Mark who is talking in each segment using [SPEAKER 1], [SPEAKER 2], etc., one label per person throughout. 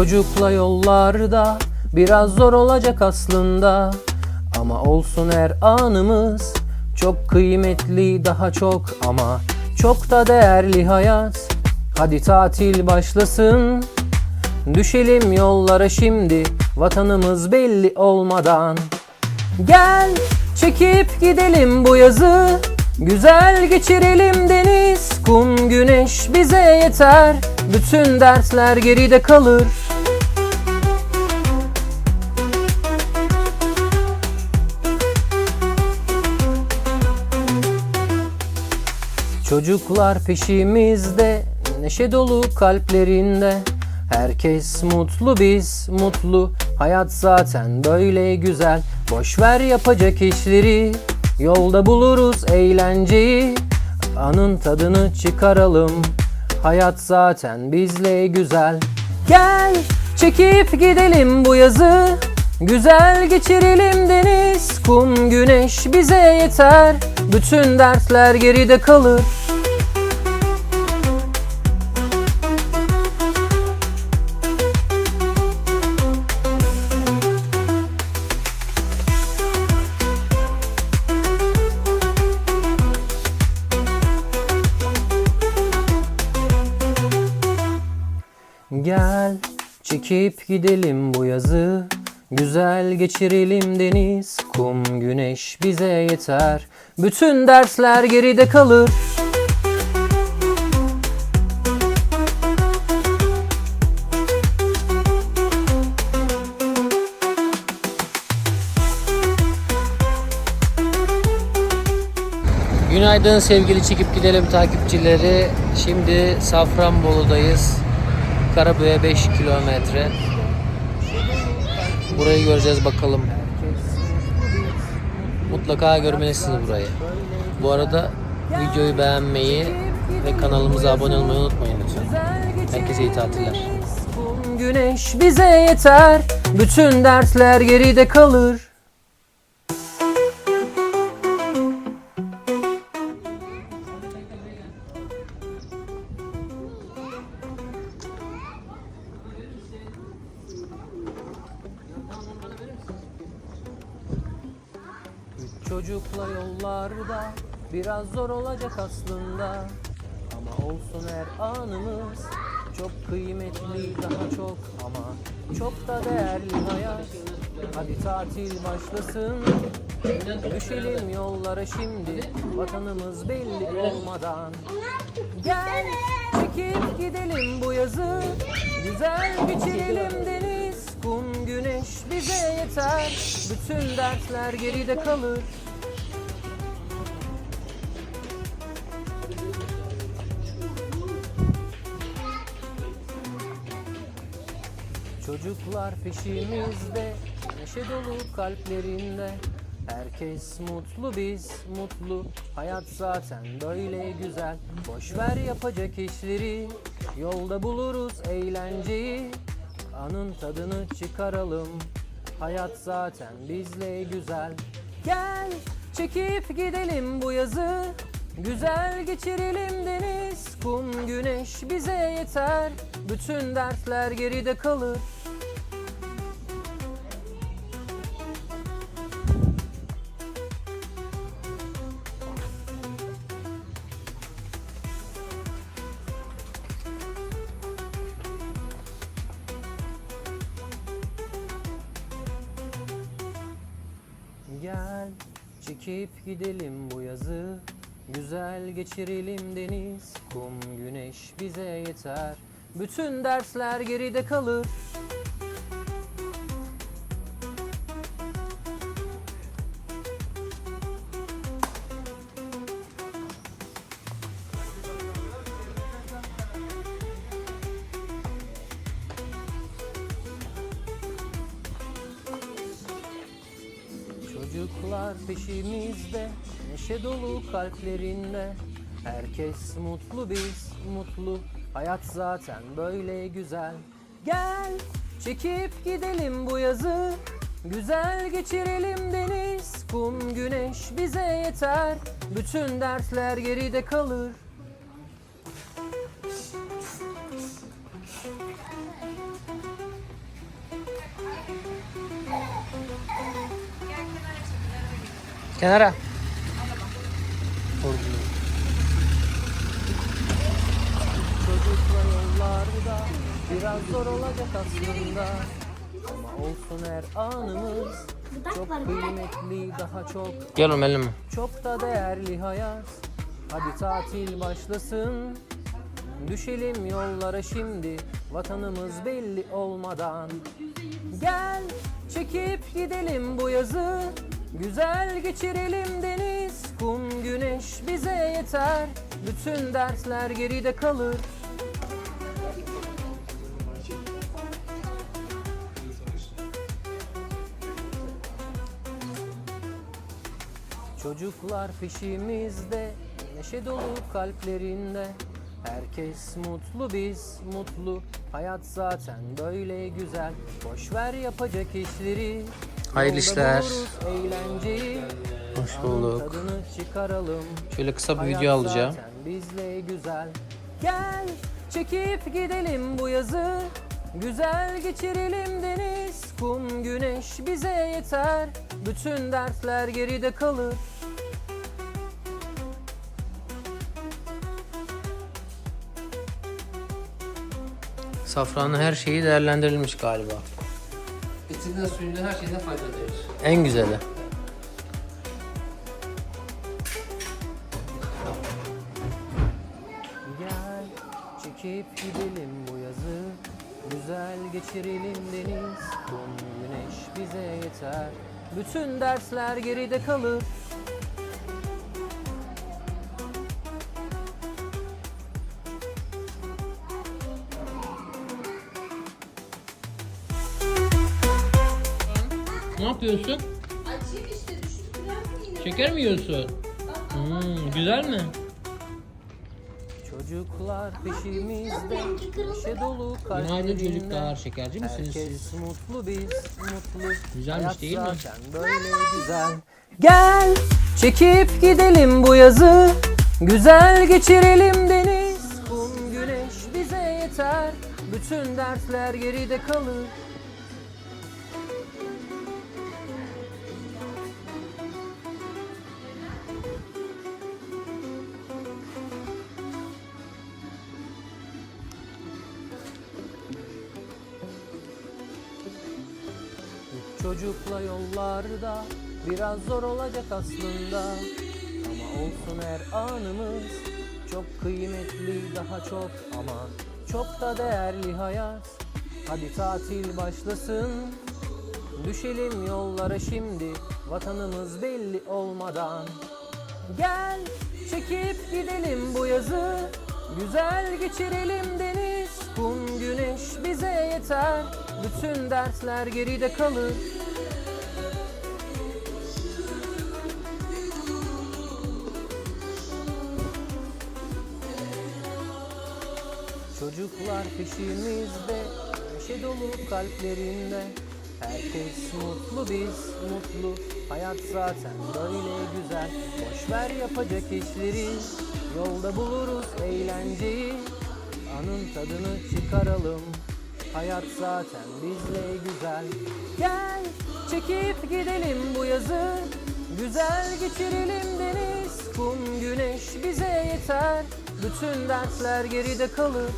[SPEAKER 1] çocukla yollarda Biraz zor olacak aslında. Ama olsun her anımız Çok kıymetli daha çok ama Çok da değerli hayat. Hadi tatil başlasın. Düşelim yollara şimdi Vatanımız belli olmadan. Gel çekip gidelim bu yazı. Güzel geçirelim deniz Kum güneş bize yeter. Bütün dertler geride kalır Çocuklar peşimizde Neşe dolu kalplerinde. Herkes mutlu biz mutlu. Hayat zaten böyle güzel. Boş ver yapacak işleri. Yolda buluruz eğlenceyi. Anın tadını çıkaralım. Hayat zaten bizle güzel. Gel çekip gidelim bu yazı. Güzel geçirelim deniz Kum güneş bize yeter. Bütün dertler geride kalır çekip gidelim bu yazı Güzel geçirelim deniz Kum güneş bize yeter Bütün dersler geride kalır Günaydın sevgili çekip gidelim takipçileri. Şimdi Safranbolu'dayız. Karabük'e 5 kilometre. Burayı göreceğiz bakalım. Mutlaka görmelisiniz burayı. Bu arada videoyu beğenmeyi ve kanalımıza abone olmayı unutmayın lütfen. Herkese iyi tatiller. Güneş bize yeter. Bütün dertler geride kalır. Çocukla yollarda. Biraz zor olacak aslında. Ama olsun her anımız. Çok kıymetli daha çok ama çok da değerli hayat. Hadi tatil başlasın. Düşelim yollara şimdi. Vatanımız belli olmadan. Gel çekip gidelim bu yazı. Güzel geçirelim deniz. Kum güneş bize yeter. Bütün dertler geride kalır Çocuklar peşimizde Neşe dolu kalplerinde. Herkes mutlu biz mutlu. Hayat zaten böyle güzel. Boş ver yapacak işleri. Yolda buluruz eğlenceyi. Anın tadını çıkaralım. Hayat zaten bizle güzel. Gel çekip gidelim bu yazı. Güzel geçirelim deniz Kum güneş bize yeter. Bütün dertler geride kalır çekip gidelim bu yazı. Güzel geçirelim deniz. Kum güneş bize yeter. Bütün dersler geride kalır Çocuklar peşimizde Neşe dolu kalplerinde Herkes mutlu biz mutlu. Hayat zaten böyle güzel. Gel çekip gidelim bu yazı. Güzel geçirelim deniz. Kum güneş bize yeter. Bütün dertler geride kalır Kenara. Yollarda biraz zor olacak aslında. Ama olsun her anımız çok kıymetli daha çok. Gel oğlum elime. Çok da değerli hayat. Hadi tatil başlasın. Düşelim yollara şimdi vatanımız belli olmadan. Gel çekip gidelim bu yazı. Güzel geçirelim deniz, kum, güneş bize yeter. Bütün dersler geride kalır. Çocuklar peşimizde, neşe dolu kalplerinde. Herkes mutlu biz mutlu, hayat zaten böyle güzel. Boş ver yapacak işleri.
[SPEAKER 2] Hayırlı işler. Hoş bulduk. Şöyle kısa bir video alacağım.
[SPEAKER 1] bizle güzel. Gel çekip gidelim bu yazı. Güzel geçirelim deniz, kum, güneş bize yeter. Bütün dertler geride kalır.
[SPEAKER 2] Safranın her şeyi değerlendirilmiş galiba.
[SPEAKER 1] Etinden suyundan her şeyden faydalanıyoruz.
[SPEAKER 2] En güzeli.
[SPEAKER 1] Gel çekip gidelim bu yazı. Güzel geçirelim deniz, kum, güneş bize yeter. Bütün dersler geride kalır.
[SPEAKER 2] Ne yapıyorsun?
[SPEAKER 3] Açayım işte kırar yine?
[SPEAKER 2] Şeker mi yiyorsun? Hmm, güzel mi?
[SPEAKER 1] Çocuklar peşimizde, neşe dolu
[SPEAKER 2] Günaydın çocuklar. Şekerci misiniz
[SPEAKER 1] Herkes
[SPEAKER 2] siz?
[SPEAKER 1] mutlu biz mutlu.
[SPEAKER 2] Güzelmiş
[SPEAKER 1] Hayat
[SPEAKER 2] değil mi?
[SPEAKER 1] zaten böyle güzel. Gel çekip gidelim bu yazı. Güzel geçirelim deniz. Kum güneş bize yeter. Bütün dertler geride kalır. Çocukla yollarda biraz zor olacak aslında. Ama olsun her anımız çok kıymetli daha çok. Ama çok da değerli hayat. Hadi tatil başlasın. Düşelim yollara şimdi vatanımız belli olmadan. Gel çekip gidelim bu yazı. Güzel geçirelim deniz. Kum güneş bize yeter. Bütün dersler geride kalır. Çocuklar peşimizde Neşe dolu kalplerinde. Herkes mutlu biz mutlu. Hayat zaten böyle güzel. Boş ver yapacak işleri. Yolda buluruz eğlenceyi. Anın tadını çıkaralım Hayat zaten bizle güzel. Gel çekip gidelim bu yazı. Güzel geçirelim deniz Kum güneş bize yeter. Bütün dersler geride kalır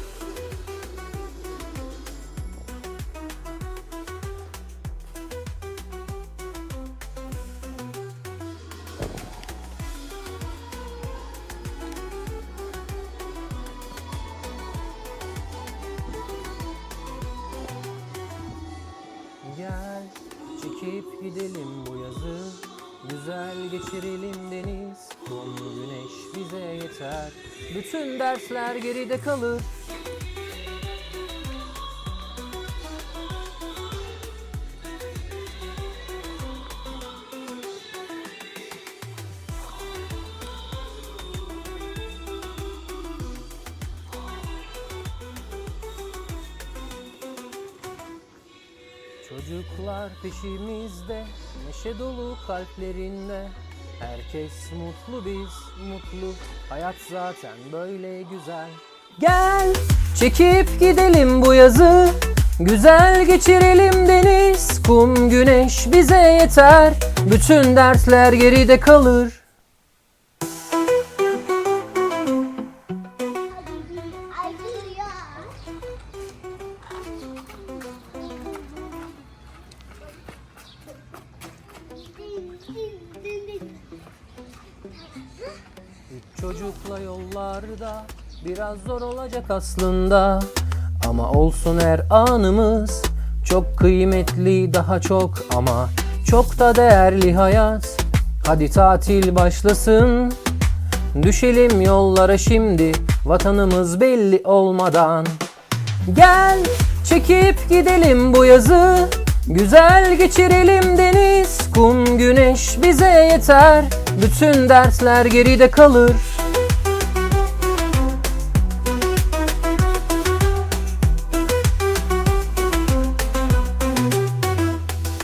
[SPEAKER 1] gidelim bu yazı. Güzel geçirelim deniz. Kum güneş bize yeter. Bütün dersler geride kalır Çocuklar peşimizde, neşe dolu kalplerinde. Herkes mutlu biz mutlu, hayat zaten böyle güzel. Gel çekip gidelim bu yazı. Güzel geçirelim deniz, kum, güneş bize yeter. Bütün dertler geride kalır. Çocukla yollarda biraz zor olacak aslında. Ama olsun her anımız çok kıymetli daha çok ama çok da değerli hayat. Hadi tatil başlasın. Düşelim yollara şimdi vatanımız belli olmadan. Gel çekip gidelim bu yazı Güzel geçirelim deniz Kum güneş bize yeter Bütün dertler geride kalır